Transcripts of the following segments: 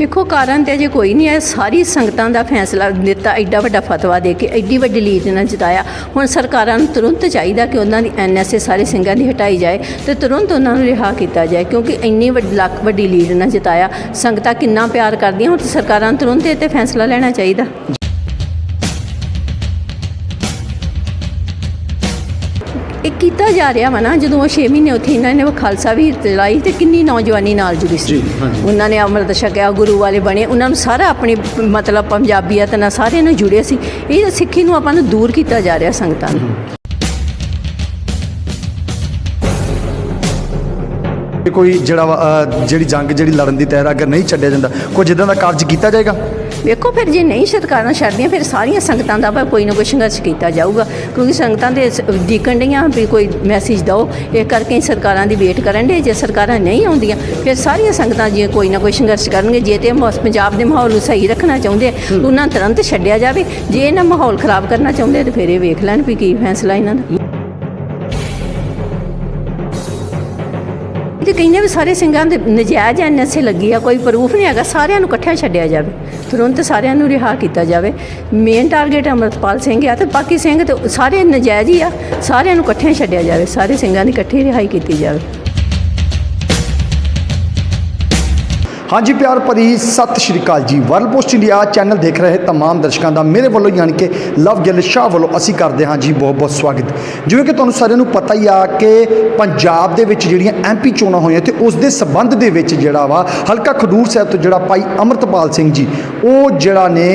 ਵੇਖੋ ਕਾਰਨ ਤੇ ਅਜੇ ਕੋਈ ਨਹੀਂ ਹੈ ਸਾਰੀ ਸੰਗਤਾਂ ਦਾ ਫੈਸਲਾ ਦਿੱਤਾ, ਐਡਾ ਵੱਡਾ ਫਤਵਾ ਦੇ ਕੇ, ਐਡੀ ਵੱਡੀ ਲੀਡ ਨਾਲ ਜਿਤਾਇਆ। ਹੁਣ ਸਰਕਾਰਾਂ ਨੂੰ ਤੁਰੰਤ ਚਾਹੀਦਾ ਕਿ ਉਹਨਾਂ ਦੀ ਐਨਐਸਏ ਸਾਰੇ ਸਿੰਘਾਂ ਦੀ ਹਟਾਈ ਜਾਏ ਤੇ ਤੁਰੰਤ ਉਹਨਾਂ ਨੂੰ ਰਿਹਾ ਕੀਤਾ ਜਾਏ, ਕਿਉਂਕਿ ਇੰਨੀ ਵੱਡੀ, ਲੱਖ ਵੱਡੀ ਲੀਡ ਨਾਲ ਜਿਤਾਇਆ। ਸੰਗਤਾਂ ਕਿੰਨਾ ਪਿਆਰ ਕਰਦੀਆਂ, ਹੁਣ ਸਰਕਾਰਾਂ ਨੂੰ ਤੁਰੰਤ ਇਹ ਤੇ ਫੈਸਲਾ ਲੈਣਾ ਚਾਹੀਦਾ। ਇਹ ਕੀਤਾ ਜਾ ਰਿਹਾ ਵਾ ਨਾ ਜਦੋਂ ਉਹ 6 ਮਹੀਨੇ ਉੱਥੇ ਇਹਨਾਂ ਨੇ ਉਹ ਖਾਲਸਾ ਵੀ ਚਲਾਈ ਤੇ ਕਿੰਨੀ ਨੌਜਵਾਨੀ ਨਾਲ ਜੁੜੀ ਸੀ। ਉਹਨਾਂ ਨੇ ਅੰਮ੍ਰਿਤ ਛਕਿਆ ਗੁਰੂ ਵਾਲੇ ਬਣੇ ਉਹਨਾਂ ਨੂੰ ਸਾਰਾ ਆਪਣੀ ਮਤਲਬ ਪੰਜਾਬੀਅਤ ਨਾਲ ਸਾਰਿਆਂ ਨੂੰ ਜੁੜੇ ਸੀ। ਇਹ ਸਿੱਖੀ ਨੂੰ ਆਪਾਂ ਨੂੰ ਦੂਰ ਕੀਤਾ ਜਾ ਰਿਹਾ ਸੰਗਤਾਂ ਨੂੰ। ਕੋਈ ਜਿਹੜਾ ਜਿਹੜੀ ਜੰਗ ਜਿਹੜੀ ਲੜਨ ਦੀ ਤਿਆਰ ਅਗਰ ਨਹੀਂ ਛੱਡਿਆ ਜਾਂਦਾ ਕੋਈ ਇਦਾਂ ਦਾ ਕਾਰਜ ਕੀਤਾ ਜਾਏਗਾ? ਵੇਖੋ ਫਿਰ ਜੇ ਨਹੀਂ ਸਰਕਾਰਾਂ ਛੱਡਦੀਆਂ ਫਿਰ ਸਾਰੀਆਂ ਸੰਗਤਾਂ ਦਾ ਵਾ ਕੋਈ ਨਾ ਕੋਈ ਸੰਘਰਸ਼ ਕੀਤਾ ਜਾਊਗਾ। ਕਿਉਂਕਿ ਸੰਗਤਾਂ ਦੇ ਡੀਕਣ ਡੀਆਂ ਵੀ ਕੋਈ ਮੈਸੇਜ ਦਿਓ ਇਹ ਕਰਕੇ ਸਰਕਾਰਾਂ ਦੀ ਵੇਟ ਕਰਨ ਦੇ ਜੇ ਸਰਕਾਰਾਂ ਨਹੀਂ ਆਉਂਦੀਆਂ ਫਿਰ ਸਾਰੀਆਂ ਸੰਗਤਾਂ ਜੇ ਕੋਈ ਨਾ ਕੋਈ ਸੰਘਰਸ਼ ਕਰਨਗੇ ਜੇ ਤੇ ਪੰਜਾਬ ਦੇ ਮਾਹੌਲ ਨੂੰ ਸਹੀ ਰੱਖਣਾ ਚਾਹੁੰਦੇ ਉਹਨਾਂ ਤੁਰੰਤ ਛੱਡਿਆ ਜਾਵੇ। ਜੇ ਇਹਨਾਂ ਮਾਹੌਲ ਖਰਾਬ ਕਰਨਾ ਚਾਹੁੰਦੇ ਤੇ ਫਿਰ ਇਹ ਵੇਖ ਲੈਣ ਵੀ ਕੀ ਫੈਸਲਾ ਇਹਨਾਂ ਦਾ। ਕਹਿੰਦੇ ਵੀ ਸਾਰੇ ਸਿੰਘਾਂ ਦੇ ਨਜਾਇਜ਼ ਐਨਐਸਏ ਲੱਗੀ ਆ, ਕੋਈ ਪ੍ਰੂਫ ਨਹੀਂ ਹੈਗਾ, ਸਾਰਿਆਂ ਨੂੰ ਇਕੱਠਿਆਂ ਛੱਡਿਆ ਜਾਵੇ। ਤੁਰੰਤ ਸਾਰਿਆਂ ਨੂੰ ਰਿਹਾ ਕੀਤਾ ਜਾਵੇ। ਮੇਨ ਟਾਰਗੇਟ ਅਮਰਤਪਾਲ ਸਿੰਘ ਆ ਤੇ ਬਾਕੀ ਸਿੰਘ ਤੇ ਸਾਰੇ ਨਜਾਇਜ਼ ਹੀ ਆ, ਸਾਰਿਆਂ ਨੂੰ ਇਕੱਠਿਆਂ ਛੱਡਿਆ ਜਾਵੇ, ਸਾਰੇ ਸਿੰਘਾਂ ਦੀ ਇਕੱਠੀ ਰਿਹਾਈ ਕੀਤੀ ਜਾਵੇ। ਹਾਂਜੀ ਪਿਆਰ ਭਰੀ ਸਤਿ ਸ਼੍ਰੀ ਅਕਾਲ ਜੀ ਵਰਲਡ ਪੋਸਟ ਇੰਡੀਆ ਚੈਨਲ ਦੇਖ ਰਹੇ तमाम ਦਰਸ਼ਕਾਂ ਦਾ ਮੇਰੇ ਵੱਲੋਂ ਯਾਨੀ ਕਿ ਲਵ ਗਿੱਲ ਸ਼ਾਹ ਵੱਲੋਂ ਅਸੀਂ ਕਰਦੇ ਹਾਂ ਜੀ ਬਹੁਤ ਬਹੁਤ ਸਵਾਗਤ ਜਿਵੇਂ ਕਿ ਤੁਹਾਨੂੰ ਸਾਰਿਆਂ ਨੂੰ ਪਤਾ ਹੀ ਆ ਕਿ ਪੰਜਾਬ ਦੇ ਵਿੱਚ ਜਿਹੜੀਆਂ ਐਮਪੀ ਚੋਣਾਂ ਹੋਈਆਂ ਤੇ ਉਸ ਦੇ ਸਬੰਧ ਦੇ ਵਿੱਚ ਜਿਹੜਾ ਵਾ ਹਲਕਾ ਖਡੂਰ ਸਾਹਿਬ ਤੋਂ ਜਿਹੜਾ ਭਾਈ ਅਮਰਤਪਾਲ ਸਿੰਘ ਜੀ ਉਹ ਜਿਹੜਾ ਨੇ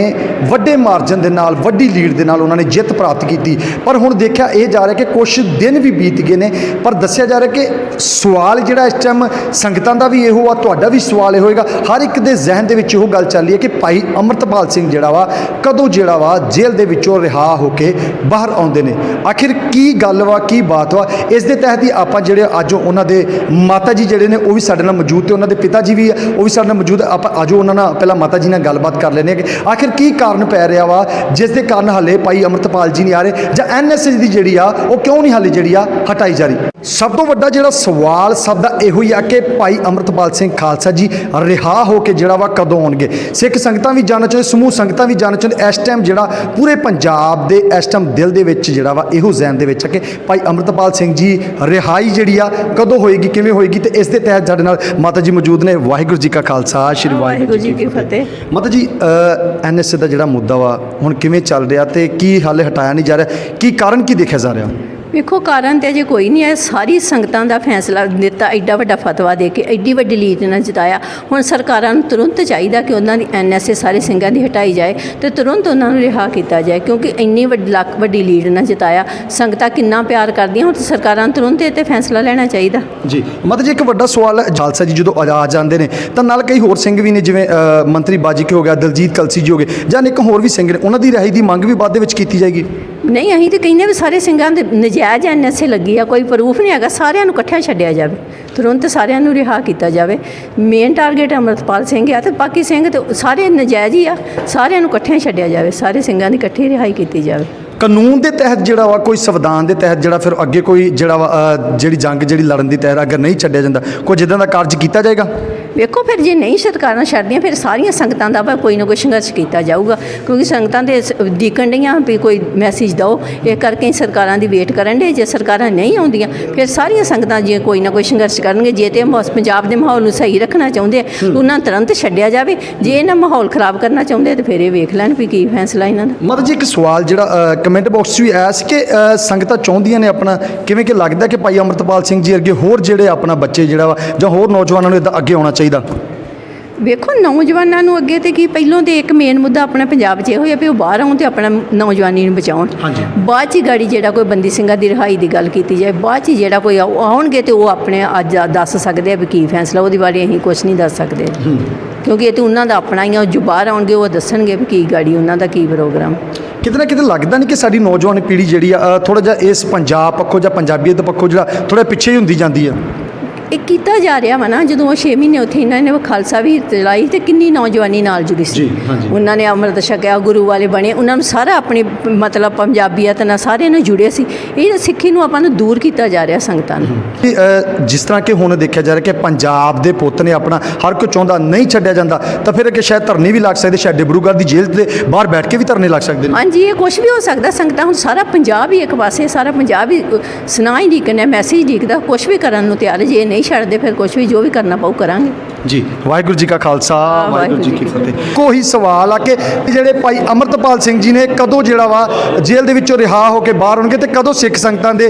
ਵੱਡੇ ਮਾਰਜਨ ਦੇ ਨਾਲ ਵੱਡੀ ਲੀਡ ਦੇ ਨਾਲ ਉਹਨਾਂ ਨੇ ਜਿੱਤ ਪ੍ਰਾਪਤ ਕੀਤੀ ਪਰ ਹੁਣ ਦੇਖਿਆ ਇਹ ਜਾ ਰਿਹਾ ਕਿ ਕੁਝ ਦਿਨ ਵੀ ਬੀਤ ਗਏ ਨੇ ਪਰ ਦੱਸਿਆ ਜਾ ਰਿਹਾ ਕਿ ਸਵਾਲ ਜਿਹੜਾ ਇਸ ਟਾਈਮ ਸੰਗਤਾਂ ਦਾ ਵੀ ਇਹੋ ਆ ਤੁਹਾਡਾ ਵੀ ਸਵਾਲ ਇਹ ਹੋਏਗਾ ਹਰ ਇੱਕ ਦੇ ਜ਼ਿਹਨ ਦੇ ਵਿੱਚ ਉਹ ਗੱਲ ਚੱਲ ਰਹੀ ਹੈ ਕਿ ਭਾਈ ਅਮਰਤਪਾਲ ਸਿੰਘ ਜਿਹੜਾ ਵਾ, ਕਦੋਂ ਜਿਹੜਾ ਵਾ, ਜੇਲ੍ਹ ਦੇ ਵਿੱਚੋਂ ਰਿਹਾ ਹੋ ਕੇ ਬਾਹਰ ਆਉਂਦੇ ਨੇ। ਆਖਿਰ ਕੀ ਗੱਲ ਵਾ, ਕੀ ਬਾਤ ਵਾ? ਇਸ ਦੇ ਤਹਿਤ ਹੀ ਆਪਾਂ ਜਿਹੜੇ ਅੱਜ ਉਹਨਾਂ ਦੇ ਮਾਤਾ ਜੀ ਜਿਹੜੇ ਨੇ, ਉਹ ਵੀ ਸਾਡੇ ਨਾਲ ਮੌਜੂਦ ਤੇ ਉਹਨਾਂ ਦੇ ਪਿਤਾ ਜੀ ਵੀ ਆ, ਉਹ ਵੀ ਸਾਡੇ ਨਾਲ ਮੌਜੂਦ ਆਪਾਂ ਅੱਜ ਉਹਨਾਂ ਨਾਲ ਪਹਿਲਾਂ ਮਾਤਾ ਜੀ ਨਾਲ ਗੱਲਬਾਤ ਕਰ ਲੈਂਦੇ ਹਾਂ ਕਿ ਆਖਿਰ ਕੀ ਕਾਰਨ ਪੈ ਰਿਹਾ ਵਾ, ਜਿਸ ਦੇ ਕਾਰਨ ਹਾਲੇ ਭਾਈ ਅਮਰਤਪਾਲ ਜੀ ਨਹੀਂ ਆ ਰਹੇ ਜਾਂ ਐਨਐਸਐਸ ਦੀ ਜਿਹੜੀ ਆ, ਉਹ ਕਿਉਂ ਨਹੀਂ ਹਾਲੇ ਜਿਹੜੀ ਆ ਹਟਾਈ ਜਾ ਰਹੀ? ਸਭ ਤੋਂ ਵੱਡਾ ਜਿਹੜਾ ਸਵਾਲ, ਸਭ ਦਾ ਇਹੋ ਹੀ ਆ ਕਿ ਭਾਈ ਅਮਰਤਪਾਲ ਸਿੰਘ ਖਾਲਸਾ ਜੀ ਰਿਹਾ ਹੋ ਕੇ ਜਿਹੜਾ ਵਾ ਕਦੋਂ ਆਉਣਗੇ। ਸਿੱਖ ਸੰਗਤਾਂ ਵੀ ਜਾਣਨਾ ਚਾਹੁੰਦੇ ਸਮੂਹ ਸੰਗਤਾਂ ਵੀ ਜਾਣਨਾ ਚਾਹੁੰਦੇ। ਇਸ ਟਾਈਮ ਜਿਹੜਾ ਪੂਰੇ ਪੰਜਾਬ ਦੇ ਇਸ ਟਾਈਮ ਦਿਲ ਦੇ ਵਿੱਚ ਜਿਹੜਾ ਵਾ ਇਹੋ ਜ਼ਹਿਨ ਦੇ ਵਿੱਚ ਆ ਕਿ ਭਾਈ ਅਮਰਤਪਾਲ ਸਿੰਘ ਜੀ ਰਿਹਾਈ ਜਿਹੜੀ ਆ ਕਦੋਂ ਹੋਏਗੀ ਕਿਵੇਂ ਹੋਏਗੀ ਤੇ ਇਸ ਦੇ ਤਹਿਤ ਸਾਡੇ ਨਾਲ ਮਾਤਾ ਜੀ ਮੌਜੂਦ ਨੇ। ਵਾਹਿਗੁਰੂ ਜੀ ਕਾ ਖਾਲਸਾ ਸ਼੍ਰੀ ਵਾਹਿਗੁਰੂ ਜੀ ਕੀ ਫਤਿਹ। ਮਾਤਾ ਜੀ ਐਨਐਸਏ ਦਾ ਜਿਹੜਾ ਮੁੱਦਾ ਵਾ ਹੁਣ ਕਿਵੇਂ ਚੱਲ ਰਿਹਾ ਤੇ ਕੀ ਹਾਲੇ ਹਟਾਇਆ ਨਹੀਂ ਜਾ ਰਿਹਾ? ਕੀ ਕਾਰਨ ਕੀ ਦੇਖਿਆ ਜਾ ਰਿਹਾ? ਵੇਖੋ, ਕਾਰਨ ਤੇ ਅਜੇ ਕੋਈ ਨਹੀਂ ਹੈ ਸਾਰੀ ਸੰਗਤਾਂ ਦਾ ਫੈਸਲਾ ਦਿੱਤਾ, ਐਡਾ ਵੱਡਾ ਫਤਵਾ ਦੇ ਕੇ, ਐਡੀ ਵੱਡੀ ਲੀਡ ਨਾਲ ਜਿਤਾਇਆ। ਹੁਣ ਸਰਕਾਰਾਂ ਨੂੰ ਤੁਰੰਤ ਚਾਹੀਦਾ ਕਿ ਉਹਨਾਂ ਦੀ ਐਨਐਸਏ ਸਾਰੇ ਸਿੰਘਾਂ ਦੀ ਹਟਾਈ ਜਾਏ ਤੇ ਤੁਰੰਤ ਉਹਨਾਂ ਨੂੰ ਰਿਹਾ ਕੀਤਾ ਜਾਏ, ਕਿਉਂਕਿ ਇੰਨੀ ਵੱਡੀ, ਲੱਖ ਵੱਡੀ ਲੀਡ ਨਾਲ ਜਿਤਾਇਆ। ਸੰਗਤਾਂ ਕਿੰਨਾ ਪਿਆਰ ਕਰਦੀਆਂ, ਹੁਣ ਸਰਕਾਰਾਂ ਨੂੰ ਤੁਰੰਤ ਇਹ ਤੇ ਫੈਸਲਾ ਲੈਣਾ ਚਾਹੀਦਾ। ਜੀ, ਮਤਲਬ ਜੀ ਇੱਕ ਵੱਡਾ ਸਵਾਲ ਜਾਲਸਾ ਜੀ ਜਦੋਂ ਆ ਜਾਂਦੇ ਨੇ, ਤਾਂ ਨਾਲ ਕਈ ਹੋਰ ਸਿੰਘ ਵੀ ਨੇ, ਜਿਵੇਂ ਮੰਤਰੀ ਬਾਜੀ ਕੇ ਹੋ ਗਿਆ, ਦਲਜੀਤ ਕਲਸੀ ਜੀ ਹੋ ਗਏ, ਜਾਂ ਇੱਕ ਹੋਰ ਵੀ ਸਿੰਘ ਨੇ, ਉਹਨਾਂ ਦੀ ਰਿਹਾਈ ਦੀ ਮੰਗ ਵੀ ਬਾਅਦ ਦੇ ਵਿੱਚ ਕੀਤੀ ਜਾਏਗੀ? ਨਹੀਂ, ਅਸੀਂ ਤੇ ਕਹਿੰਦੇ ਵੀ ਸਾਰੇ ਸਿੰਘਾਂ ਦੇ ਨਜਾਇਜ਼ ਐਨਐਸਏ ਲੱਗੀ ਆ, ਕੋਈ ਪ੍ਰੂਫ ਨਹੀਂ ਹੈਗਾ, ਸਾਰਿਆਂ ਨੂੰ ਇਕੱਠਿਆਂ ਛੱਡਿਆ ਜਾਵੇ, ਤੁਰੰਤ ਸਾਰਿਆਂ ਨੂੰ ਰਿਹਾ ਕੀਤਾ ਜਾਵੇ। ਮੇਨ ਟਾਰਗੇਟ ਅਮਰਤਪਾਲ ਸਿੰਘ ਆ ਤੇ ਬਾਕੀ ਸਿੰਘ ਤੇ ਸਾਰੇ ਨਜਾਇਜ਼ ਹੀ ਆ, ਸਾਰਿਆਂ ਨੂੰ ਇਕੱਠਿਆਂ ਛੱਡਿਆ ਜਾਵੇ, ਸਾਰੇ ਸਿੰਘਾਂ ਦੀ ਇਕੱਠੀ ਰਿਹਾਈ ਕੀਤੀ ਜਾਵੇ। ਕਾਨੂੰਨ ਦੇ ਤਹਿਤ ਜਿਹੜਾ ਵਾ ਕੋਈ ਸੰਵਿਧਾਨ ਦੇ ਤਹਿਤ ਜਿਹੜਾ ਫਿਰ ਅੱਗੇ ਕੋਈ ਜਿਹੜਾ ਜਿਹੜੀ ਜੰਗ ਜਿਹੜੀ ਲੜਨ ਦੀ ਤਿਆਰ ਅਗਰ ਨਹੀਂ ਛੱਡਿਆ ਜਾਂਦਾ ਕੋਈ ਇਦਾਂ ਦਾ ਕਾਰਜ ਕੀਤਾ ਜਾਏਗਾ? ਵੇਖੋ ਫਿਰ ਜੇ ਨਹੀਂ ਸਰਕਾਰਾਂ ਛੱਡਦੀਆਂ ਫਿਰ ਸਾਰੀਆਂ ਸੰਗਤਾਂ ਦਾ ਵਾ ਕੋਈ ਨਾ ਕੋਈ ਸੰਘਰਸ਼ ਕੀਤਾ ਜਾਊਗਾ। ਕਿਉਂਕਿ ਸੰਗਤਾਂ ਦੇ ਡੀਕਣ ਡੀਆਂ ਵੀ ਕੋਈ ਮੈਸੇਜ ਦਿਓ ਇਹ ਕਰਕੇ ਸਰਕਾਰਾਂ ਦੀ ਵੇਟ ਕਰਨ ਦੇ ਜੇ ਸਰਕਾਰਾਂ ਨਹੀਂ ਆਉਂਦੀਆਂ ਫਿਰ ਸਾਰੀਆਂ ਸੰਗਤਾਂ ਜੇ ਕੋਈ ਨਾ ਕੋਈ ਸੰਘਰਸ਼ ਕਰਨਗੇ ਜੇ ਤੇ ਮੌਸ- ਪੰਜਾਬ ਦੇ ਮਾਹੌਲ ਨੂੰ ਸਹੀ ਰੱਖਣਾ ਚਾਹੁੰਦੇ ਉਹਨਾਂ ਤੁਰੰਤ ਛੱਡਿਆ ਜਾਵੇ। ਜੇ ਇਹਨਾਂ ਮਾਹੌਲ ਖਰਾਬ ਕਰਨਾ ਚਾਹੁੰਦੇ ਤੇ ਫਿਰ ਇਹ ਵੇਖ ਲੈਣ ਵੀ ਕੀ ਫੈਸਲਾ ਇਹਨਾਂ ਦਾ। ਮਤਲਬ ਜੀ ਇੱਕ ਸਵਾਲ ਜਿਹੜਾ ਕਮੈਂਟ ਬਾਕਸ 'ਚ ਵੀ ਆਇਆ ਸੀ ਕਿ ਸੰਗਤਾਂ ਚਾਹੁੰਦੀਆਂ ਨੇ ਆਪਣਾ ਕਿਵੇਂ ਕਿ ਲੱਗਦਾ ਕਿ ਭਾਈ ਅਮਰਤਪਾਲ ਸਿੰਘ ਜੀ ਅੱਗੇ ਹੋਰ ਜਿਹੜੇ ਆਪਣਾ ਬੱਚੇ ਜਿਹੜਾ ਵਾ ਜਾਂ ਹੋਰ ਨੌਜਵਾਨਾਂ ਨੂੰ ਇਦਾਂ ਅੱਗੇ ਆਉਣਾ ਚਾਹੀਦਾ? ਵੇਖੋ ਨੌਜਵਾਨਾਂ ਨੂੰ ਅੱਗੇ ਤੇ ਕੀ ਪਹਿਲੋਂ ਤੇ ਇੱਕ ਮੇਨ ਮੁੱਦਾ ਆਪਣਾ ਪੰਜਾਬ 'ਚ ਇਹ ਹੋਇਆ ਵੀ ਉਹ ਬਾਹਰ ਆਉਣ ਤੇ ਆਪਣਾ ਨੌਜਵਾਨੀ ਨੂੰ ਬਚਾਉਣ। ਹਾਂਜੀ। ਬਾਅਦ 'ਚ ਗਾੜੀ ਜਿਹੜਾ ਕੋਈ ਬੰਦੀ ਸਿੰਘਾਂ ਦੀ ਰਿਹਾਈ ਦੀ ਗੱਲ ਕੀਤੀ ਜਾਏ ਬਾਅਦ 'ਚ ਜਿਹੜਾ ਕੋਈ ਆਉ- ਆਉਣਗੇ ਤੇ ਉਹ ਆਪਣੇ ਅੱਜ ਦੱਸ ਸਕਦੇ ਆ ਵੀ ਕੀ ਫੈਸਲਾ ਉਹਦੀ ਬਾਰੇ ਅਸੀਂ ਕੁਝ ਨਹੀਂ ਦੱਸ ਸਕਦੇ। ਕਿਉਂਕਿ ਇਹ ਤੇ ਉਹਨਾਂ ਦਾ ਆਪਣਾ ਹੀ ਆ ਜੋ ਬਾਹਰ ਆਉਣਗੇ ਉਹ ਦੱਸਣਗੇ ਵੀ ਕੀ ਗਾੜੀ ਉਹਨਾਂ ਦਾ ਕੀ ਪ੍ਰੋਗਰਾਮ। ਕਿਤੇ ਨਾ ਕਿਤੇ ਲੱਗਦਾ ਨਹੀਂ ਕਿ ਸਾਡੀ ਨੌਜਵਾਨ ਪੀੜ੍ਹੀ ਜਿਹੜੀ ਆ ਥੋੜਾ ਜਿਹਾ ਇਸ ਪੰਜਾਬ ਪੱਖੋਂ ਜਾਂ ਪੰਜਾਬੀਅਤ ਪੱਖੋਂ ਜਿਹੜਾ ਥੋੜਾ ਪਿੱਛੇ ਹੀ ਹੁੰਦੀ ਜਾਂਦੀ ਆ। ਇਹ ਕੀਤਾ ਜਾ ਰਿਹਾ ਵਾ ਨਾ ਜਦੋਂ ਉਹ 6 ਮਹੀਨੇ ਉੱਥੇ ਇਹਨਾਂ ਨੇ ਖਾਲਸਾ ਵੀ ਚਲਾਈ ਤੇ ਕਿੰਨੀ ਨੌਜਵਾਨੀ ਨਾਲ ਜੁੜੀ ਸੀ। ਉਹਨਾਂ ਨੇ ਅੰਮ੍ਰਿਤ ਛਕਿਆ ਗੁਰੂ ਵਾਲੇ ਬਣੇ ਉਹਨਾਂ ਨੂੰ ਸਾਰਾ ਆਪਣੀ ਮਤਲਬ ਪੰਜਾਬੀਅਤ ਨਾਲ ਸਾਰੇ ਨਾਲ ਜੁੜੇ ਸੀ ਇਹ ਸਿੱਖੀ ਨੂੰ ਆਪਾਂ ਨੂੰ ਦੂਰ ਕੀਤਾ ਜਾ ਰਿਹਾ ਸੰਗਤਾਂ ਨੂੰ ਕਿ, ਜਿਸ ਤਰ੍ਹਾਂ ਕਿ ਹੁਣ ਦੇਖਿਆ ਜਾ ਰਿਹਾ ਕਿ ਪੰਜਾਬ ਦੇ ਪੁੱਤ ਨੇ ਆਪਣਾ ਹਰ ਕੋਈ ਚਾਹੁੰਦਾ ਨਹੀਂ ਛੱਡਿਆ ਜਾਂਦਾ ਤਾਂ ਫਿਰ ਅੱਗੇ ਸ਼ਾਇਦ ਧਰਨੇ ਵੀ ਲੱਗ ਸਕਦੇ ਸ਼ਾਇਦ ਡਿਬਰੂਗੜ੍ਹ ਦੀ ਜੇਲ੍ਹ ਦੇ ਬਾਹਰ ਬੈਠ ਕੇ ਵੀ ਧਰਨੇ ਲੱਗ ਸਕਦੇ ਨੇ ਹਾਂਜੀ ਇਹ ਕੁਝ ਵੀ ਹੋ ਸਕਦਾ ਸੰਗਤਾਂ ਹੁਣ ਸਾਰਾ ਪੰਜਾਬ ਹੀ ਇੱਕ ਪਾਸੇ ਸਾਰਾ ਪੰਜਾਬ ਹੀ ਅ, ਸੁਨਾ ਹੀ ਡੀਕਣਾ ਮੈਸੇਜ ਡੀਕਦਾ ਕੁਝ ਵੀ ਕਰਨ ਨੂੰ ਤਿਆਰ। ਜੇ ਨਹੀਂ ਛੱਡਦੇ ਫਿਰ ਕੁਝ ਵੀ ਜੋ ਵੀ ਕਰਨਾ ਪਊ ਕਰਾਂਗੇ। ਜੀ ਵਾਹਿਗੁਰੂ ਜੀ ਕਾ ਖਾਲਸਾ ਵਾਹਿਗੁਰੂ ਜੀ ਕੀ ਫਤਿਹ। ਕੋਈ ਸਵਾਲ ਆ ਕਿ ਜਿਹੜੇ ਭਾਈ ਅਮਰਤਪਾਲ ਸਿੰਘ ਜੀ ਨੇ ਕਦੋਂ ਜਿਹੜਾ ਵਾ ਜੇਲ੍ਹ ਦੇ ਵਿੱਚੋਂ ਰਿਹਾ ਹੋ ਕੇ ਬਾਹਰ ਹੋਣਗੇ ਤੇ ਕਦੋਂ ਸਿੱਖ ਸੰਗਤਾਂ ਦੇ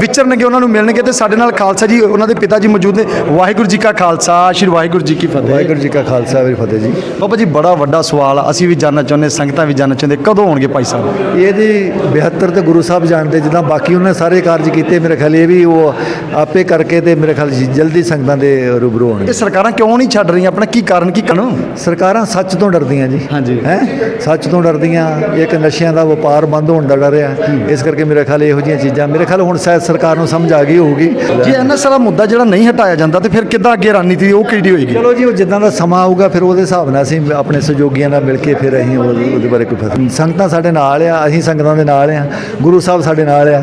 ਵਿਚਰਨਗੇ ਉਹਨਾਂ ਨੂੰ ਮਿਲਣਗੇ ਤੇ ਸਾਡੇ ਨਾਲ ਖਾਲਸਾ ਜੀ ਉਹਨਾਂ ਦੇ ਪਿਤਾ ਜੀ ਮੌਜੂਦ ਨੇ। ਵਾਹਿਗੁਰੂ ਜੀ ਕਾ ਖਾਲਸਾ ਸ਼੍ਰੀ ਵਾਹਿਗੁਰੂ ਜੀ ਕੀ ਫਤਿਹ। ਵਾਹਿਗੁਰੂ ਜੀ ਕਾ ਖਾਲਸਾ ਵਾਹਿਗੁਰੂ ਫਤਿਹ ਜੀ। ਬਾਬਾ ਜੀ ਬੜਾ ਵੱਡਾ ਸਵਾਲ ਆ। ਅਸੀਂ ਵੀ ਜਾਣਨਾ ਚਾਹੁੰਦੇ ਸੰਗਤਾਂ ਵੀ ਜਾਣਨਾ ਚਾਹੁੰਦੇ ਕਦੋਂ ਹੋਣਗੇ ਭਾਈ ਸਾਹਿਬ? ਇਹ ਜੀ 72 ਤੇ ਗੁਰੂ ਸਾਹਿਬ ਜਾਣਦੇ ਜਿੱਦਾਂ ਬਾਕੀ ਉਹਨਾਂ ਨੇ ਸਾਰੇ ਕਾਰਜ ਕੀਤੇ ਮੇਰੇ ਖਿਆਲ ਇਹ ਵੀ ਉਹ ਆਪੇ ਕਰਕੇ ਤੇ ਮੇਰੇ ਖਿਆਲ ਜੀ ਜਲਦੀ ਸੰਗਤਾਂ ਦੇ ਰੂਬਰੂ ਇਹ ਹੋਣਗੇ ਸਰਕਾਰਾਂ ਕਿਉਂ ਨਹੀਂ ਛੱਡ ਰਹੀਆਂ? ਆਪਣਾ ਕੀ ਕਾਰਨ ਕੀ ਕਾਰਨ? ਸਰਕਾਰਾਂ ਸੱਚ ਤੋਂ ਡਰਦੀਆਂ ਜੀ। ਹਾਂਜੀ। ਹੈ? ਸੱਚ ਤੋਂ ਡਰਦੀਆਂ ਇੱਕ ਨਸ਼ਿਆਂ ਦਾ ਵਪਾਰ ਬੰਦ ਹੋਣ ਦਾ ਡਰ ਆ ਇਸ ਕਰਕੇ ਮੇਰੇ ਖਿਆਲ ਇਹੋ ਜਿਹੀਆਂ ਚੀਜ਼ਾਂ ਮੇਰੇ ਖਿਆਲ ਹੁਣ ਸ਼ਾਇਦ ਸਰਕਾਰ ਨੂੰ ਸਮਝ ਆ ਗਈ ਹੋਊਗੀ। ਜੇ ਇਹਨਾਂ ਸਾਰਾ ਮੁੱਦਾ ਜਿਹੜਾ ਨਹੀਂ ਹਟਾਇਆ ਜਾਂਦਾ ਤੇ ਫਿਰ ਕਿੱਦਾਂ ਅੱਗੇ ਰਣਨੀਤੀ ਉਹ ਕਿਹੜੀ ਹੋਏਗੀ? ਚਲੋ ਜੀ ਉਹ ਜਿੱਦਾਂ ਦਾ ਸਮਾਂ ਆਊਗਾ ਫਿਰ ਉਹਦੇ ਹਿਸਾਬ ਨਾਲ ਅਸੀਂ ਆਪਣੇ ਸਹਿਯੋਗੀਆਂ ਨਾਲ ਮਿਲ ਕੇ ਫਿਰ ਅਸੀਂ ਉਹ- ਉਹਦੇ ਬਾਰੇ ਕੋਈ ਫੈਸਲਾ ਸੰਗਤਾਂ ਸਾਡੇ ਨਾਲ ਆ ਅਸੀਂ ਸੰਗਤਾਂ ਦੇ ਨਾਲ ਆ ਗੁਰੂ ਸਾਹਿਬ ਸਾਡੇ ਨਾਲ ਆ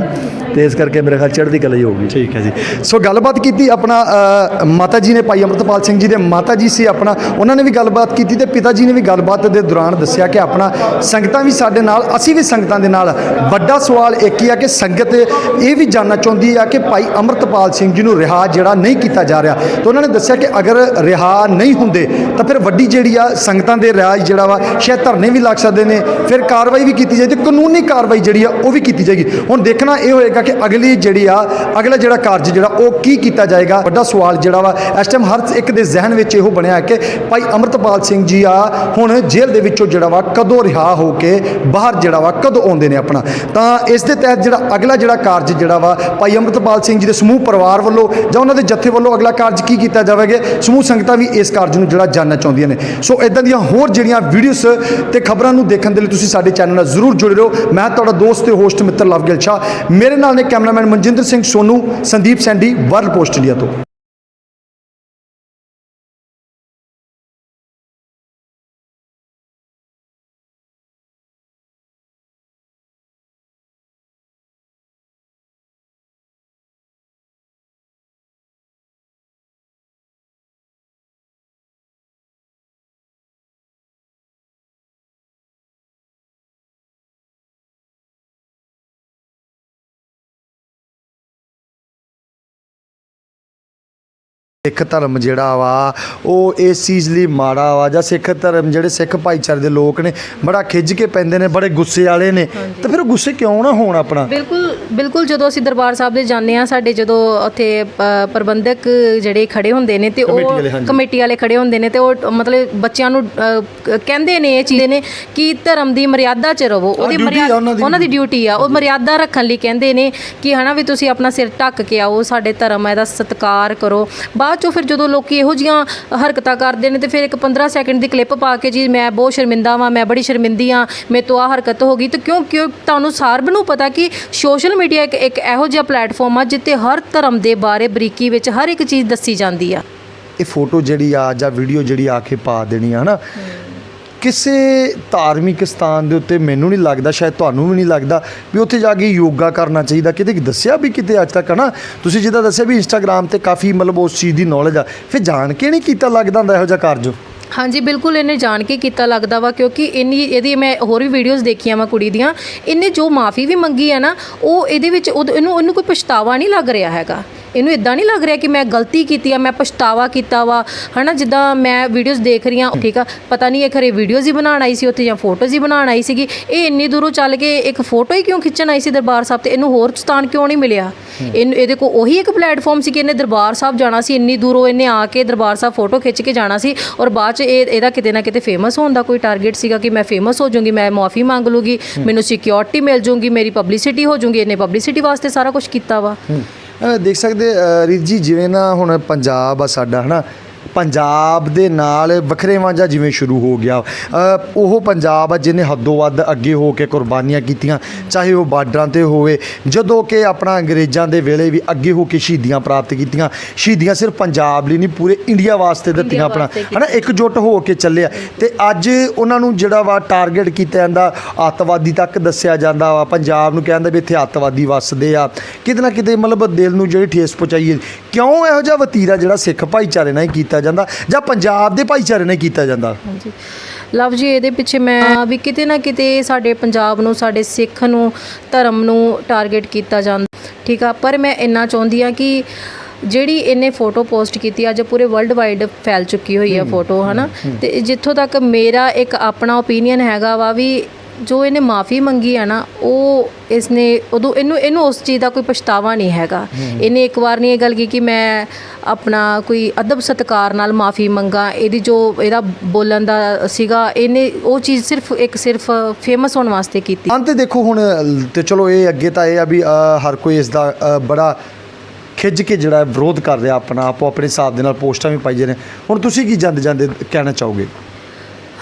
ਤੇ ਇਸ ਕਰਕੇ ਮੇਰੇ ਖਿਆਲ ਚੜ੍ਹਦੀ ਕਲਾ ਹੀ ਹੋਊਗੀ। ਠੀਕ ਹੈ ਜੀ। ਸੋ ਗੱਲਬਾਤ ਕੀਤੀ ਆਪਣਾ ਮਾਤਾ ਜੀ ਨੇ ਭਾਈ ਅਮਰਤਪਾਲ ਸਿੰਘ ਜੀ ਦੇ ਮਾਤਾ ਜੀ ਸੀ ਆਪਣਾ, ਉਹਨਾਂ ਨੇ ਵੀ ਗੱਲਬਾਤ ਕੀਤੀ ਤੇ ਪਿਤਾ ਜੀ ਨੇ ਵੀ ਗੱਲਬਾਤ ਦੇ ਦੌਰਾਨ ਦੱਸਿਆ ਕਿ ਆਪਣਾ ਸੰਗਤਾਂ ਵੀ ਸਾਡੇ ਨਾਲ, ਅਸੀਂ ਵੀ ਸੰਗਤਾਂ ਦੇ ਨਾਲ। ਵੱਡਾ ਸਵਾਲ ਇੱਕ ਹੀ ਆ ਕਿ ਸੰਗਤ ਇਹ ਵੀ ਜਾਣਨਾ ਚਾਹੁੰਦੀ ਆ ਕਿ ਭਾਈ ਅਮਰਤਪਾਲ ਸਿੰਘ ਜੀ ਨੂੰ ਰਿਹਾ ਜਿਹੜਾ ਨਹੀਂ ਕੀਤਾ ਜਾ ਰਿਹਾ। ਤਾਂ ਉਹਨਾਂ ਨੇ ਦੱਸਿਆ ਕਿ ਅਗਰ ਰਿਹਾ ਨਹੀਂ ਹੁੰਦੇ, ਤਾਂ ਫਿਰ ਵੱਡੀ ਜਿਹੜੀ ਆ ਸੰਗਤਾਂ ਦੇ ਰਾਜ ਜਿਹੜਾ ਵਾ, ਸ਼ਾਇਦ ਧਰਨੇ ਵੀ ਲੱਗ ਸਕਦੇ ਨੇ, ਫਿਰ ਕਾਰਵਾਈ ਵੀ ਕੀਤੀ ਜਾਏਗੀ, ਕਾਨੂੰਨੀ ਕਾਰਵਾਈ ਜਿਹੜੀ ਆ ਉਹ ਵੀ ਕੀਤੀ ਜਾਏਗੀ। ਹੁਣ ਦੇਖਣਾ ਇਹ ਹੋਏਗਾ ਕਿ ਅਗਲੀ ਜਿਹੜੀ ਆ, ਅਗਲਾ ਜਿਹੜਾ ਕਾਰਜ ਜਿਹੜਾ, ਉਹ ਕੀ ਕੀਤਾ ਜਾਏਗਾ? ਵੱਡਾ ਸਵਾਲ ਜਿਹੜਾ ਵਾ, ਇਸ ਟਾਈਮ ਹਰ ਇੱਕ ਦੇ ਜ਼ਿਹਨ ਵਿੱਚ ਇਹੋ ਬਣਿਆ ਕਿ ਭਾਈ ਅਮਰਤਪਾਲ ਸਿੰਘ ਜੀ ਆ, ਹੁਣ ਜੇਲ੍ਹ ਦੇ ਵਿੱਚੋਂ ਜਿਹੜਾ ਵਾ ਕਦੋਂ ਰਿਹਾ ਹੋ ਕੇ ਬਾਹਰ ਜਿਹੜਾ ਵਾ ਕਦੋਂ ਆਉਂਦੇ ਨੇ ਆਪਣਾ? ਤਾਂ ਇਸ ਦੇ ਤਹਿਤ ਜਿਹੜਾ ਅਗਲਾ ਜਿਹੜਾ ਕਾਰਜ ਜਿਹੜਾ ਵਾ ਭਾਈ ਅਮਰਤਪਾਲ ਸਿੰਘ ਜੀ ਦੇ ਸਮੂਹ ਪਰਿਵਾਰ ਵੱਲੋਂ ਜਾਂ ਉਹਨਾਂ ਦੇ ਜੱਥੇ ਵੱਲੋਂ ਅਗਲਾ ਕਾਰਜ ਕੀ ਕੀਤਾ ਜਾਵੇਗਾ? ਸਮੂਹ ਸੰਗਤਾਂ ਵੀ ਇਸ ਕਾਰਜ ਨੂੰ ਜਿਹੜਾ ਜਾਣਨਾ ਚਾਹੁੰਦੀਆਂ ਨੇ। ਸੋ ਇਦਾਂ ਦੀਆਂ ਹੋਰ ਜਿਹੜੀਆਂ ਵੀਡੀਓਸ ਤੇ ਖਬਰਾਂ ਨੂੰ ਦੇਖਣ ਦੇ ਲਈ ਤੁਸੀਂ ਸਾਡੇ ਚੈਨਲ ਨਾਲ ਜ਼ਰੂਰ ਜੁੜੇ ਰਹੋ। ਮੈਂ ਤੁਹਾਡਾ ਦੋਸਤ ਤੇ ਹੋਸਟ ਮਿੱਤਰ ਲਵਗਿਲ ਸ਼ਾਹ। ਮੇਰੇ ਨਾਲ ਨੇ cameraman Manjinder Singh Sonu, Sandeep Sandy, world post India ਤੋਂ। ਸਿੱਖ ਧਰਮ ਜਿਹੜਾ ਵਾ ਉਹ ਇਸ ਚੀਜ਼ ਲਈ ਮਾੜਾ ਵਾ ਜਾਂ ਸਿੱਖ ਧਰਮ ਜਿਹੜੇ ਸਿੱਖ ਭਾਈਚਾਰੇ ਦੇ ਲੋਕ ਨੇ ਬੜਾ ਖਿੱਚ ਕੇ ਪੈਂਦੇ ਨੇ ਬੜੇ ਗੁੱਸੇ ਵਾਲੇ ਨੇ। ਤਾਂ ਫਿਰ ਉਹ ਗੁੱਸੇ ਕਿਉਂ ਨਾ ਹੋਣ ਆਪਣਾ? ਬਿਲਕੁਲ ਬਿਲਕੁਲ ਜਦੋਂ ਅਸੀਂ ਦਰਬਾਰ ਸਾਹਿਬ ਦੇ ਜਾਂਦੇ ਆ ਸਾਡੇ ਜਦੋਂ ਉੱਥੇ ਅ, ਪ੍ਰਬੰਧਕ ਜਿਹੜੇ ਖੜੇ ਹੁੰਦੇ ਨੇ ਤੇ ਕਮੇਟੀ ਉਹ ਵਾਲੇ, ਹਾਂਜੀ। ਕਮੇਟੀ ਵਾਲੇ ਖੜੇ ਹੁੰਦੇ ਨੇ ਤੇ ਉਹ ਮਤਲਬ ਬੱਚਿਆਂ ਨੂੰ ਅ, ਕ- ਕਹਿੰਦੇ ਨੇ ਇਹ ਚੀਜ਼ ਨੇ ਕਿ ਧਰਮ ਦੀ ਮਰਿਆਦਾ 'ਚ ਰਹੋ ਉਹਦੀ duty ਆ ਮਰਿਆਦਾ ਉਹਨਾਂ ਦੀ। ਉਹਨਾਂ ਦੀ ਡਿਊਟੀ ਆ ਉਹ ਮਰਿਆਦਾ ਰੱਖਣ ਲਈ ਕਹਿੰਦੇ ਨੇ ਕਿ ਹਨਾ ਵੀ ਤੁਸੀਂ ਆਪਣਾ ਸਿਰ ਢੱਕ ਕੇ ਆਓ ਸਾਡੇ ਧਰਮ ਹੈ ਦਾ ਸਤਿਕਾਰ ਕਰੋ। ਬਾਅਦ ਚੋਂ ਫਿਰ ਜਦੋਂ ਲੋਕੀ ਇਹੋ ਜੀਆਂ ਹਰਕਤਾਂ ਕਰਦੇ ਨੇ ਤੇ ਫਿਰ ਇੱਕ 15 ਸੈਕਿੰਡ ਦੀ ਕਲਿੱਪ ਪਾ ਕੇ ਜੀ ਮੈਂ ਬਹੁਤ ਸ਼ਰਮਿੰਦਾ ਵਾਂ ਮੈਂ ਬੜੀ ਸ਼ਰਮਿੰਦੀ ਆ ਮੇਰੇ ਤੋਂ ਆ ਹਰਕਤ ਹੋ ਗਈ। ਤੇ ਕਿਉਂ ਕਿਉਂ ਤੁਹਾਨੂੰ ਸਾਰਬ ਨੂੰ ਪਤਾ ਕਿ ਸੋਸ਼ਲ ਮੀਡੀਆ ਇੱਕ ਇੱਕ ਇਹੋ ਜਿਹਾ ਪਲੇਟਫਾਰਮ ਆ ਜਿੱਤੇ ਹਰ ਧਰਮ ਦੇ ਬਾਰੇ ਬਰੀਕੀ ਵਿੱਚ ਹਰ ਇੱਕ ਚੀਜ਼ ਦੱਸੀ ਜਾਂਦੀ ਆ। ਇਹ ਫੋਟੋ ਜਿਹੜੀ ਆ ਜਾਂ ਵੀਡੀਓ ਜਿਹੜੀ ਆ ਕੇ ਪਾ ਦੇਣੀ ਆ ਹਨਾ? ਕਿਸੇ ਧਾਰਮਿਕ ਸਥਾਨ ਦੇ ਉੱਤੇ ਮੈਨੂੰ ਨਹੀਂ ਲੱਗਦਾ, ਸ਼ਾਇਦ ਤੁਹਾਨੂੰ ਵੀ ਨਹੀਂ ਲੱਗਦਾ ਵੀ ਉੱਥੇ ਜਾ ਕੇ ਯੋਗਾ ਕਰਨਾ ਚਾਹੀਦਾ। ਕਿਤੇ ਦੱਸਿਆ ਵੀ ਕਿਤੇ ਅੱਜ ਤੱਕ, ਹਨਾ? ਤੁਸੀਂ ਜਿੱਦਾਂ ਦੱਸਿਆ ਵੀ ਇੰਸਟਾਗ੍ਰam ਤੇ ਕਾਫੀ ਮਤਲਬ ਉਸ ਚੀਜ਼ ਦੀ ਨੌਲੇਜ ਆ। ਫਿਰ ਜਾਣ ਕੇ ਨਹੀਂ ਕੀਤਾ ਲੱਗਦਾ ਹੁੰਦਾ ਇਹੋ ਜਿਹਾ ਕਾਰਜ? ਹਾਂਜੀ, ਬਿਲਕੁਲ ਇਹਨੇ ਜਾਣ ਕੇ ਕੀਤਾ ਲੱਗਦਾ ਵਾ, ਕਿਉਂਕਿ ਇੰਨੀ ਇਹਦੀ ਮੈਂ ਹੋਰ ਵੀ ਵੀਡੀਓਜ਼ ਦੇਖੀਆਂ ਵਾ ਕੁੜੀ ਦੀਆਂ। ਇਹਨੇ ਜੋ ਮਾਫੀ ਵੀ ਮੰਗੀ ਹੈ ਨਾ, ਉਹ ਇਹਦੇ ਵਿੱਚ ਉਦ- ਇਹਨੂੰ ਇਹਨੂੰ ਕੋਈ ਪਛਤਾਵਾ ਨਹੀਂ ਲੱਗ ਰਿਹਾ ਹੈਗਾ। ਇਹਨੂੰ ਇਦਾਂ ਨਹੀਂ ਲੱਗ ਰਿਹਾ ਕਿ ਮੈਂ ਗਲਤੀ ਕੀਤੀ ਆ ਮੈਂ ਪਛਤਾਵਾ ਕੀਤਾ ਵਾ। ਹਨਾ ਜਿੱਦਾਂ ਮੈਂ ਵੀਡੀਓਜ਼ ਦੇਖ ਰਹੀ ਹਾਂ ਠੀਕ ਆ ਪਤਾ ਨਹੀਂ ਇਹ ਖਰੇ ਵੀਡੀਓਜ਼ ਹੀ ਬਣਾਉਣ ਆਈ ਸੀ ਉੱਥੇ ਜਾਂ ਫੋਟੋਜ਼ ਹੀ ਬਣਾਉਣ ਆਈ ਸੀਗੀ। ਇਹ ਇੰਨੀ ਦੂਰੋਂ ਚੱਲ ਕੇ ਇੱਕ ਫੋਟੋ ਹੀ ਕਿਉਂ ਖਿੱਚਣ ਆਈ ਸੀ ਦਰਬਾਰ ਸਾਹਿਬ ਤੇ? ਇਹਨੂੰ ਹੋਰ ਸਥਾਨ ਕਿਉਂ ਨਹੀਂ ਮਿਲਿਆ? ਇਹਨੂੰ ਇਹਦੇ ਕੋਲ ਉਹੀ ਇੱਕ ਪਲੇਟਫਾਰਮ ਸੀ ਕਿ ਇਹਨੇ ਦਰਬਾਰ ਸਾਹਿਬ ਜਾਣਾ ਸੀ ਇੰਨੀ ਦੂਰੋਂ ਇਹਨੇ ਆ ਕੇ ਦਰਬਾਰ ਸਾਹਿਬ ਫੋਟੋ ਖਿੱਚ ਕੇ ਜਾਣਾ ਸੀ ਔਰ ਬਾਅਦ ਚ ਇਹ ਇਹਦਾ ਕਿਤੇ ਨਾ ਕਿਤੇ ਫੇਮਸ ਹੋਣ ਦਾ ਕੋਈ ਟਾਰਗੇਟ ਸੀਗਾ ਕਿ ਮੈਂ ਫੇਮਸ ਹੋ ਜਾਊਂਗੀ ਮੈਂ ਮਾਫੀ ਮੰਗ ਲੂਗੀ ਮੈਨੂੰ ਸਿਕਿਉਰਿਟੀ ਮਿਲ ਜਾਊਗੀ ਮੇਰੀ ਪਬਲਿਸਿਟੀ ਹੋ ਜਾਊਗੀ ਇਹਨੇ ਪਬਲਿਸਿਟੀ ਵਾਸਤੇ ਸਾਰਾ ਕੁਝ ਕੀਤਾ ਵਾ। ਦੇਖ ਸਕਦੇ ਰੀਤ ਜੀ ਜਿਵੇਂ ਨਾ ਹੁਣ ਪੰਜਾਬ ਆ ਸਾਡਾ ਹਨਾ ਪੰਜਾਬ ਦੇ ਨਾਲ ਵਖਰੇਵਾਂ ਜਿਹਾ ਜਿਵੇਂ ਸ਼ੁਰੂ ਹੋ ਗਿਆ। ਉਹ ਪੰਜਾਬ ਆ ਜਿਹਨੇ ਹੱਦੋਂ ਵੱਧ ਅੱਗੇ ਹੋ ਕੇ ਕੁਰਬਾਨੀਆਂ ਕੀਤੀਆਂ ਚਾਹੇ ਉਹ ਬਾਰਡਰਾਂ ਤੇ ਹੋਵੇ ਜਦੋਂ ਕਿ ਆਪਣਾ ਅੰਗਰੇਜ਼ਾਂ ਦੇ ਵੇਲੇ ਵੀ ਅੱਗੇ ਹੋ ਕੇ ਸ਼ਹੀਦੀਆਂ ਪ੍ਰਾਪਤ ਕੀਤੀਆਂ। ਸ਼ਹੀਦੀਆਂ ਸਿਰਫ ਪੰਜਾਬ ਲਈ ਨਹੀਂ ਪੂਰੇ ਇੰਡੀਆ ਵਾਸਤੇ ਦਿੱਤੀਆਂ ਆਪਣਾ। ਹਨਾ ਇਕਜੁੱਟ ਹੋ ਕੇ ਚੱਲਿਆ। ਤੇ ਅੱਜ ਉਹਨਾਂ ਨੂੰ ਜਿਹੜਾ ਵਾ ਟਾਰਗੇਟ ਕੀਤਾ ਜਾਂਦਾ ਅੱਤਵਾਦੀ ਤੱਕ ਦੱਸਿਆ ਜਾਂਦਾ ਵਾ। ਪੰਜਾਬ ਨੂੰ ਕਹਿੰਦਾ ਵੀ ਇੱਥੇ ਅੱਤਵਾਦੀ ਵੱਸਦੇ ਆ। ਕਿਤੇ ਨਾ ਕਿਤੇ ਮਤਲਬ ਦਿਲ ਨੂੰ ਜਿਹੜੀ ਠੇਸ ਪਹੁੰਚਾਈ ਹੈ। ਕਿਉਂ ਇਹੋ ਜਿਹਾ ਵਤੀਰਾ ਜਿਹੜਾ ਸਿੱਖ ਭਾਈਚਾਰੇ ਨਾਲ ਹੀ ਕੀਤਾ ਜਾਂਦਾ ਜਾਂ ਪੰਜਾਬ ਦੇ ਭਾਈਚਾਰੇ ਨਾਲ ਹੀ ਕੀਤਾ ਜਾਂਦਾ? ਹਾਂਜੀ। ਲਵ ਜੀ ਇਹਦੇ ਪਿੱਛੇ ਮੈਂ ਵੀ ਕਿਤੇ ਨਾ ਕਿਤੇ ਸਾਡੇ ਪੰਜਾਬ ਨੂੰ ਸਾਡੇ ਸਿੱਖ ਨੂੰ ਧਰਮ ਨੂੰ ਟਾਰਗੇਟ ਕੀਤਾ ਜਾਂਦਾ। ਠੀਕ ਆ ਪਰ ਮੈਂ ਇੰਨਾ ਚਾਹੁੰਦੀ ਆ ਕਿ ਜਿਹੜੀ ਇਹਨੇ ਫੋਟੋ ਪੋਸਟ ਕੀਤੀ ਅੱਜ ਪੂਰੇ ਵਰਲਡ ਵਾਈਡ ਫੈਲ ਚੁੱਕੀ ਹੋਈ ਹੈ ਫੋਟੋ ਹਨਾ? ਤੇ ਜਿੱਥੋਂ ਤੱਕ ਮੇਰਾ ਇੱਕ ਆਪਣਾ ਓਪੀਨੀਅਨ ਹੈਗਾ ਵਾ ਵੀ ਜੋ ਇਹਨੇ ਮਾਫੀ ਮੰਗੀ ਆ ਨਾ ਉਹ ਇਸਨੇ ਉਦੋਂ ਇਹਨੂੰ ਇਹਨੂੰ ਉਸ ਚੀਜ਼ ਦਾ ਕੋਈ ਪਛਤਾਵਾ ਨਹੀਂ ਹੈਗਾ। ਇਹਨੇ ਇੱਕ ਵਾਰ ਨਹੀਂ ਇਹ ਗੱਲ ਕੀ ਕਿ ਮੈਂ ਆਪਣਾ ਕੋਈ ਅਦਬ ਸਤਕਾਰ ਨਾਲ ਮਾਫੀ ਮੰਗਾ। ਇਹਦੀ ਜੋ ਇਹਦਾ ਬੋਲਣ ਦਾ ਸੀਗਾ ਇਹਨੇ ਉਹ ਚੀਜ਼ ਸਿਰਫ ਇੱਕ ਸਿਰਫ ਫੇਮਸ ਹੋਣ ਵਾਸਤੇ ਕੀਤੀ। ਅੰਤ ਤੇ ਦੇਖੋ ਹੁਣ ਤੇ ਚਲੋ ਇਹ ਅੱਗੇ ਤਾਂ ਇਹ ਆ ਵੀ ਹਰ ਕੋਈ ਇਸ ਦਾ ਬੜਾ ਖਿੱਚ ਕੇ ਜਿਹੜਾ ਵਿਰੋਧ ਕਰ ਰਿਹਾ ਆਪਣਾ ਆਪੋ ਆਪਣੇ ਹਿਸਾਬ ਦੇ ਨਾਲ ਪੋਸਟਾਂ ਵੀ ਪਾਈ ਨੇ। ਹੁਣ ਤੁਸੀਂ ਕੀ ਜਾਂਦੇ ਜਾਂਦੇ ਕਹਿਣਾ ਚਾਹੋਗੇ?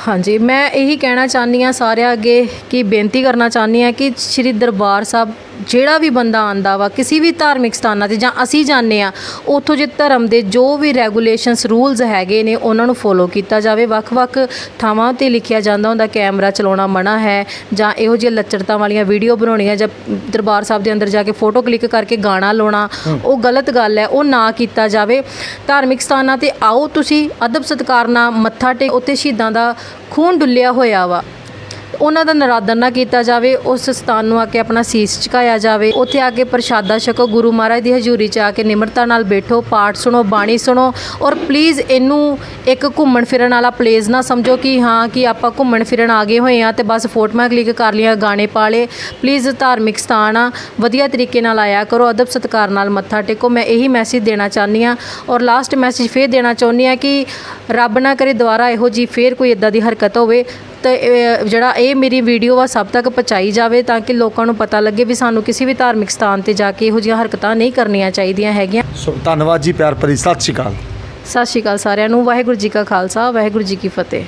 ਹਾਂਜੀ, ਮੈਂ ਇਹੀ ਕਹਿਣਾ ਚਾਹੁੰਦੀ ਹਾਂ ਸਾਰਿਆਂ ਅੱਗੇ ਕਿ ਬੇਨਤੀ ਕਰਨਾ ਚਾਹੁੰਦੀ ਹਾਂ ਕਿ ਸ੍ਰੀ ਦਰਬਾਰ ਸਾਹਿਬ ਜਿਹੜਾ ਵੀ ਬੰਦਾ ਆਂਦਾ ਵਾ ਕਿਸੇ ਵੀ ਧਾਰਮਿਕ ਸਥਾਨਾਂ ਤੇ ਜਾਂ ਅਸੀਂ ਜਾਂਦੇ ਆ ਉੱਥੋਂ ਜੇ ਧਰਮ ਦੇ ਜੋ ਵੀ ਰੈਗੂਲੇਸ਼ਨਸ ਰੂਲਸ ਹੈਗੇ ਨੇ ਉਹਨਾਂ ਨੂੰ ਫੋਲੋ ਕੀਤਾ ਜਾਵੇ। ਵੱਖ-ਵੱਖ ਥਾਵਾਂ ਤੇ ਲਿਖਿਆ ਜਾਂਦਾ ਹੁੰਦਾ ਕੈਮਰਾ ਚਲਾਉਣਾ ਮਨਾ ਹੈ ਜਾਂ ਇਹੋ ਜਿਹੀ ਲੱਚਰਤਾ ਵਾਲੀਆਂ ਵੀਡੀਓ ਬਣਾਉਣੀਆਂ ਜਾਂ ਦਰਬਾਰ ਸਾਹਿਬ ਦੇ ਅੰਦਰ ਜਾ ਕੇ ਫੋਟੋ ਕਲਿੱਕ ਕਰਕੇ ਗਾਣਾ ਲਾਉਣਾ ਉਹ ਗਲਤ ਗੱਲ ਹੈ ਉਹ ਨਾ ਕੀਤਾ ਜਾਵੇ। ਧਾਰਮਿਕ ਸਥਾਨਾਂ ਤੇ ਆਓ ਤੁਸੀਂ ਅਦਬ ਸਤਕਾਰ ਨਾਲ ਮੱਥਾ ਟੇਕ ਉੱਥੇ ਸ਼ਹੀਦਾਂ ਦਾ ਖੂਨ ਡੁੱਲਿਆ ਹੋਇਆ ਵਾ। ਉਹਨਾਂ ਦਾ ਨਰਾਦਰ ਨਾ ਕੀਤਾ ਜਾਵੇ, ਉਸ ਸਥਾਨ ਨੂੰ ਆ ਕੇ ਆਪਣਾ ਸੀਸ ਝੁਕਾਇਆ ਜਾਵੇ। ਉੱਥੇ ਆ ਕੇ ਪ੍ਰਸ਼ਾਦਾ ਛਕੋ, ਗੁਰੂ ਮਹਾਰਾਜ ਦੀ ਹਜ਼ੂਰੀ 'ਚ ਆ ਕੇ ਨਿਮਰਤਾ ਨਾਲ ਬੈਠੋ, ਪਾਠ ਸੁਣੋ, ਬਾਣੀ ਸੁਣੋ ਔਰ ਪਲੀਜ਼ ਇਹਨੂੰ ਇੱਕ ਘੁੰਮਣ ਫਿਰਨ ਵਾਲਾ ਪਲੇਸ ਨਾ ਸਮਝੋ ਕਿ ਹਾਂ, ਕਿ ਆਪਾਂ ਘੁੰਮਣ ਫਿਰਨ ਆ ਗਏ ਹੋਏ ਆ ਤੇ ਬਸ ਫੋਟੋਆਂ ਕਲਿੱਕ ਕਰ ਲਈਆਂ, ਗਾਣੇ ਪਾ ਲਏ। ਪਲੀਜ਼ ਧਾਰਮਿਕ ਸਥਾਨ ਆ, ਵਧੀਆ ਤਰੀਕੇ ਨਾਲ ਆਇਆ ਕਰੋ, ਅਦਬ ਸਤਕਾਰ ਨਾਲ ਮੱਥਾ ਟੇਕੋ। ਮੈਂ ਇਹੀ ਮੈਸੇਜ ਦੇਣਾ ਚਾਹੁੰਦੀ ਆ ਔਰ ਲਾਸਟ ਮੈਸੇਜ ਫੇਰ ਦੇਣਾ ਚਾਹੁੰਦੀ ਆ ਕਿ ਰੱਬ ਨਾ ਕਰੇ ਦੁਬਾਰਾ ਇਹੋ ਜੀ ਫੇਰ ਕੋਈ ਇਦਾਂ ਦੀ ਹਰਕਤ ਹੋਵੇ। ਤੇ ਜਿਹੜਾ ਇਹ ਮੇਰੀ ਵੀਡੀਓ ਆ ਸਭ ਤੱਕ ਪਹੁੰਚਾਈ ਜਾਵੇ ਤਾਂ ਕਿ ਲੋਕਾਂ ਨੂੰ ਪਤਾ ਲੱਗੇ ਵੀ ਸਾਨੂੰ ਕਿਸੇ ਵੀ ਧਾਰਮਿਕ ਸਥਾਨ ਤੇ ਜਾ ਕੇ ਇਹੋ ਜਿਹੀਆਂ ਹਰਕਤਾਂ ਨਹੀਂ ਕਰਨੀਆਂ ਚਾਹੀਦੀਆਂ ਹੈਗੀਆਂ। ਸੋ ਧੰਨਵਾਦ ਜੀ ਪਿਆਰ ਭਰੀ ਸਤਿ ਸ਼੍ਰੀ ਅਕਾਲ। ਸਤਿ ਸ਼੍ਰੀ ਅਕਾਲ ਸਾਰਿਆਂ ਨੂੰ ਵਾਹਿਗੁਰੂ ਜੀ ਕਾ ਖਾਲਸਾ ਵਾਹਿਗੁਰੂ ਜੀ ਕੀ ਫਤਿਹ।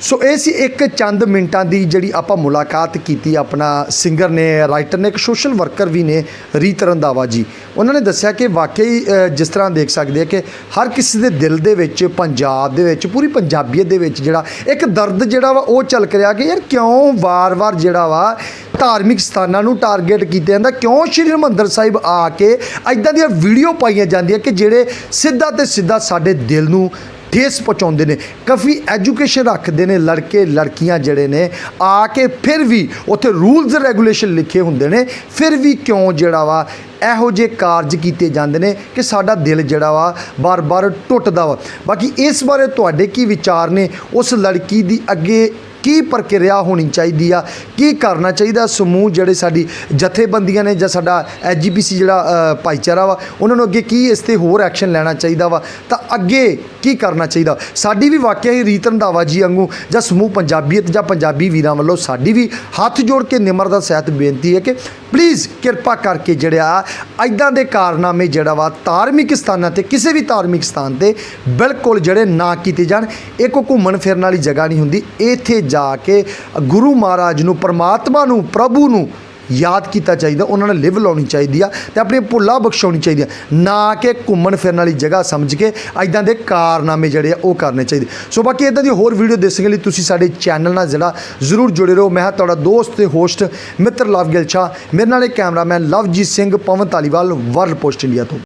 ਸੋ ਇਹ ਸੀ ਇੱਕ ਚੰਦ ਮਿੰਟਾਂ ਦੀ ਜਿਹੜੀ ਆਪਾਂ ਮੁਲਾਕਾਤ ਕੀਤੀ, ਆਪਣਾ ਸਿੰਗਰ ਨੇ ਰਾਈਟਰ ਨੇ, ਇੱਕ ਸੋਸ਼ਲ ਵਰਕਰ ਵੀ ਨੇ, ਰੀਤ ਰੰਧਾਵਾ ਜੀ। ਉਹਨਾਂ ਨੇ ਦੱਸਿਆ ਕਿ ਵਾਕਈ ਜਿਸ ਤਰ੍ਹਾਂ ਦੇਖ ਸਕਦੇ ਆ ਕਿ ਹਰ ਕਿਸੇ ਦੇ ਦਿਲ ਦੇ ਵਿੱਚ, ਪੰਜਾਬ ਦੇ ਵਿੱਚ, ਪੂਰੀ ਪੰਜਾਬੀਅਤ ਦੇ ਵਿੱਚ ਜਿਹੜਾ ਇੱਕ ਦਰਦ ਜਿਹੜਾ ਵਾ, ਉਹ ਝਲਕ ਰਿਹਾ ਕਿ ਯਾਰ ਕਿਉਂ ਵਾਰ-ਵਾਰ ਜਿਹੜਾ ਵਾ, ਧਾਰਮਿਕ ਸਥਾਨਾਂ ਨੂੰ ਟਾਰਗੇਟ ਕੀਤਾ ਜਾਂਦਾ, ਕਿਉਂ ਸ਼੍ਰੀ ਹਰਿਮੰਦਰ ਸਾਹਿਬ ਆ ਕੇ ਐਦਾਂ ਦੀਆਂ ਵੀਡੀਓ ਪਾਈਆਂ ਜਾਂਦੀਆਂ ਕਿ ਜਿਹੜੇ ਸਿੱਧਾ ਤੇ ਸਿੱਧਾ ਸਾਡੇ ਦਿਲ ਨੂੰ ਠੇਸ ਪਹੁੰਚਾਉਂਦੇ ਨੇ, ਕਾਫੀ ਐਜੂਕੇਸ਼ਨ ਰੱਖਦੇ ਨੇ ਲੜਕੇ, ਲੜਕੀਆਂ ਜਿਹੜੇ ਨੇ, ਆ ਕੇ ਫਿਰ ਵੀ ਉੱਥੇ ਰੂਲਸ ਰੈਗੂਲੇਸ਼ਨ ਲਿਖੇ ਹੁੰਦੇ ਨੇ, ਫਿਰ ਵੀ ਕਿਉਂ ਜਿਹੜਾ ਵਾ ਇਹੋ ਜਿਹੇ ਕਾਰਜ ਕੀਤੇ ਜਾਂਦੇ ਨੇ ਕਿ ਸਾਡਾ ਦਿਲ ਜਿਹੜਾ ਵਾ ਬਾਰ-ਬਾਰ ਟੁੱਟਦਾ ਵਾ। ਬਾਕੀ ਇਸ ਬਾਰੇ ਤੁਹਾਡੇ ਕੀ ਵਿਚਾਰ ਨੇ? ਉਸ ਲੜਕੀ ਦੀ ਅੱਗੇ ਕੀ ਪ੍ਰਕਿਰਿਆ ਹੋਣੀ ਚਾਹੀਦੀ ਆ? ਕੀ ਕਰਨਾ ਚਾਹੀਦਾ? ਸਮੂਹ ਜਿਹੜੇ ਸਾਡੀ ਜਥੇਬੰਦੀਆਂ ਨੇ ਜਾਂ ਸਾਡਾ ਐਜੀਪੀਸੀ ਜਿਹੜਾ ਭਾਈਚਾਰਾ ਵਾ, ਉਹਨਾਂ ਨੂੰ ਅੱਗੇ ਕੀ ਇਸ ਤੇ ਹੋਰ ਐਕਸ਼ਨ ਲੈਣਾ ਚਾਹੀਦਾ ਵਾ? ਤਾਂ ਅੱਗੇ ਕੀ ਕਰਨਾ ਚਾਹੀਦਾ? ਸਾਡੀ ਵੀ ਵਾਕਿਆ ਹੀ ਰੀਤ ਰੰਧਾਵਾ ਜੀ ਵਾਂਗੂ ਜਾਂ ਸਮੂਹ ਪੰਜਾਬੀਅਤ ਜਾਂ ਪੰਜਾਬੀ ਵੀਰਾਂ ਵੱਲੋਂ ਸਾਡੀ ਵੀ ਹੱਥ ਜੋੜ ਕੇ ਨਿਮਰਤਾ ਸਹਿਤ ਬੇਨਤੀ ਹੈ ਕਿ ਪਲੀਜ਼ ਕਿਰਪਾ ਕਰਕੇ ਜਿਹੜਾ ਐਦਾਂ ਦੇ ਕਾਰਨਾਮੇ ਜਿਹੜਾ ਵਾ ਧਾਰਮਿਕ ਸਥਾਨਾਂ ਤੇ, ਕਿਸੇ ਵੀ ਧਾਰਮਿਕ ਸਥਾਨ ਤੇ ਬਿਲਕੁਲ ਜਿਹੜੇ ਨਾ ਕੀਤੇ ਜਾਣ। ਇਹ ਕੋਈ ਘੁੰਮਣ ਫਿਰਨ ਵਾਲੀ ਜਗ੍ਹਾ ਨਹੀਂ ਹੁੰਦੀ। ਇੱਥੇ ਜਾ ਕੇ ਗੁਰੂ ਮਹਾਰਾਜ ਨੂੰ, ਪਰਮਾਤਮਾ ਨੂੰ, ਪ੍ਰਭੂ ਨੂੰ ਯਾਦ ਕੀਤਾ ਚਾਹੀਦਾ, ਉਹਨਾਂ ਨਾਲ ਲਿਵ ਲਾਉਣੀ ਚਾਹੀਦੀ ਆ ਤੇ ਆਪਣੀ ਭੁੱਲਾਂ ਬਖਸ਼ਾਉਣੀ ਚਾਹੀਦੀ ਆ। ਨਾ ਕਿ ਘੁੰਮਣ ਫਿਰਨ ਵਾਲੀ ਜਗ੍ਹਾ ਸਮਝ ਕੇ ਐਦਾਂ ਦੇ ਕਾਰਨਾਮੇ ਜਿਹੜੇ ਆ ਉਹ ਕਰਨੇ ਚਾਹੀਦੇ। ਸੋ ਬਾਕੀ ਇਦਾਂ ਦੀ ਹੋਰ ਵੀਡੀਓ ਦੇਖਣ ਲਈ ਤੁਸੀਂ ਸਾਡੇ ਚੈਨਲ ਨਾਲ ਜਿਹੜਾ ਜ਼ਰੂਰ ਜੁੜੇ ਰਹੋ। ਮੈਂ ਹਾਂ ਤੁਹਾਡਾ ਦੋਸਤ ਤੇ ਹੋਸਟ ਮਿੱਤਰ ਲਵ ਗਿਲ ਸ਼ਾਹ ਮੇਰੇ ਨਾਲ ਇਹ cameraman Lovejeet Singh Pawan Dhaliwal world post India ਤੋਂ।